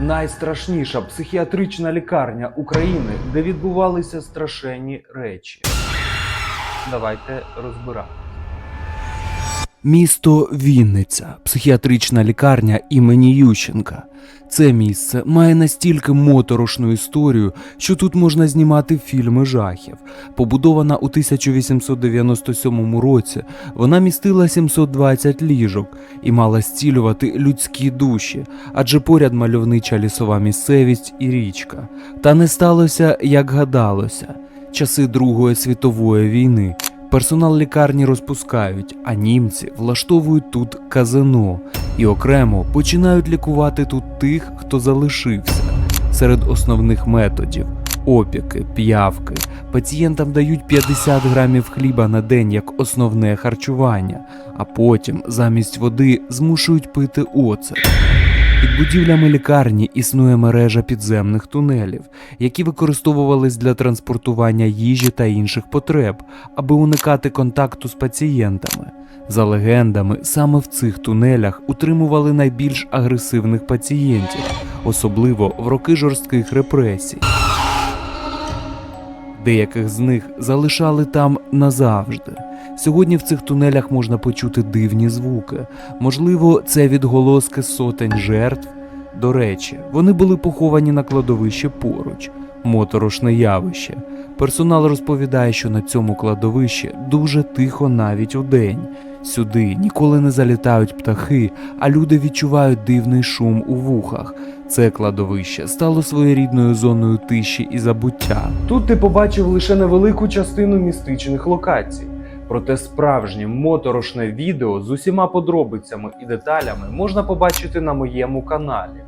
найстрашніша психіатрична лікарня України, де відбувалися страшенні речі. Давайте розбирати. Місто Вінниця, психіатрична лікарня імені Ющенка. Це місце має настільки моторошну історію, що тут можна знімати фільми жахів. Побудована у 1897 році, вона містила 720 ліжок і мала зцілювати людські душі, адже поряд мальовнича лісова місцевість і річка. Та не сталося, як гадалося. Часи Другої світової війни персонал лікарні розпускають, а німці влаштовують тут казино і окремо починають лікувати тут тих, хто залишився. Серед основних методів опіки, п'явки. Пацієнтам дають 50 грамів хліба на день як основне харчування, а потім замість води змушують пити оцет. Під будівлями лікарні існує мережа підземних тунелів, які використовувались для транспортування їжі та інших потреб, аби уникати контакту з пацієнтами. За легендами, саме в цих тунелях утримували найбільш агресивних пацієнтів, особливо в роки жорстких репресій. Деяких з них залишали там назавжди. Сьогодні в цих тунелях можна почути дивні звуки. Можливо, це відголоски сотень жертв. До речі, вони були поховані на кладовище поруч. Моторошне явище. Персонал розповідає, що на цьому кладовищі дуже тихо навіть удень. Сюди ніколи не залітають птахи, а люди відчувають дивний шум у вухах. Це кладовище стало своєрідною зоною тиші і забуття. Тут ти побачив лише невелику частину містичних локацій. Проте справжнє моторошне відео з усіма подробицями і деталями можна побачити на моєму каналі.